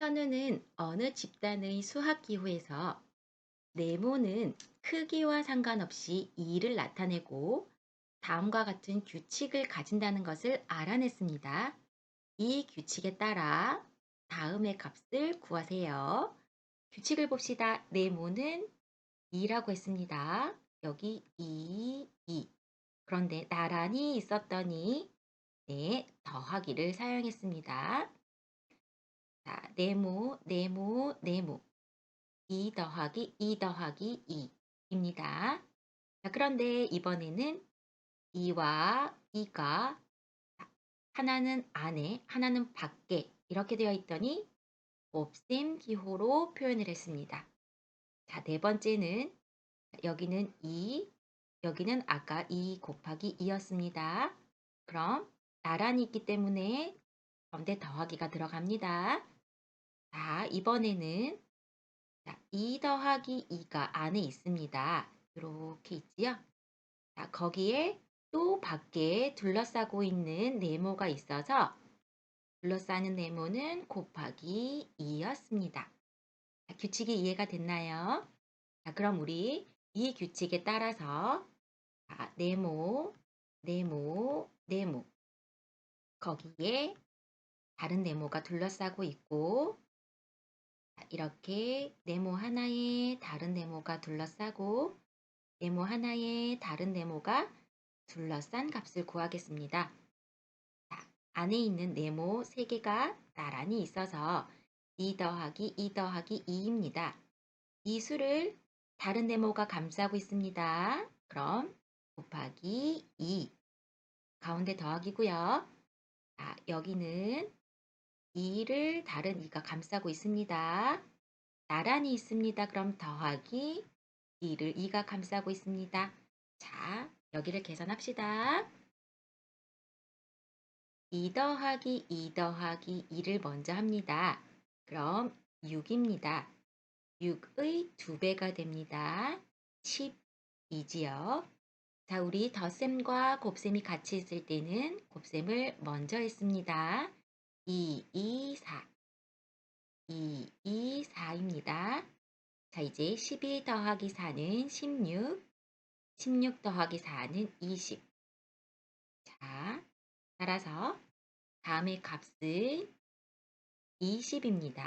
현우는 어느 집단의 수학기호에서 네모는 크기와 상관없이 2를 나타내고 다음과 같은 규칙을 가진다는 것을 알아냈습니다. 이 규칙에 따라 다음의 값을 구하세요. 규칙을 봅시다. 네모는 2라고 했습니다. 여기 2, 2. 그런데 나란히 있었더니 네, 더하기를 사용했습니다. 자, 네모, 네모, 네모. 2 더하기 2 더하기 2입니다. 자, 그런데 이번에는 2와 2가 하나는 안에, 하나는 밖에 이렇게 되어 있더니 곱셈 기호로 표현을 했습니다. 자, 네 번째는 여기는 2, 여기는 아까 2 곱하기 2였습니다. 그럼 나란히 있기 때문에 가운데 더하기가 들어갑니다. 자, 이번에는 자, 2 더하기 2가 안에 있습니다. 이렇게 있지요? 자, 거기에 또 밖에 둘러싸고 있는 네모가 있어서 둘러싸는 네모는 곱하기 2였습니다. 자, 규칙이 이해가 됐나요? 자, 그럼 우리 이 규칙에 따라서 자, 네모, 네모, 네모 거기에 다른 네모가 둘러싸고 있고 이렇게 네모 하나에 다른 네모가 둘러싸고 네모 하나에 다른 네모가 둘러싼 값을 구하겠습니다. 자, 안에 있는 네모 3개가 나란히 있어서 2 더하기 2 더하기 2입니다. 이 수를 다른 네모가 감싸고 있습니다. 그럼 곱하기 2 가운데 더하기고요. 자, 여기는 2를 다른 2가 감싸고 있습니다. 나란히 있습니다. 그럼 더하기 2를 2가 감싸고 있습니다. 자, 여기를 계산합시다. 2 더하기 2 더하기 2를 먼저 합니다. 그럼 6입니다. 6의 2배가 됩니다. 10이지요. 자, 우리 덧셈과 곱셈이 같이 있을 때는 곱셈을 먼저 했습니다. 2, 2, 4. 2, 2, 4입니다. 자, 이제 12 더하기 4는 16. 16 더하기 4는 20. 자, 따라서 다음의 값은 20입니다.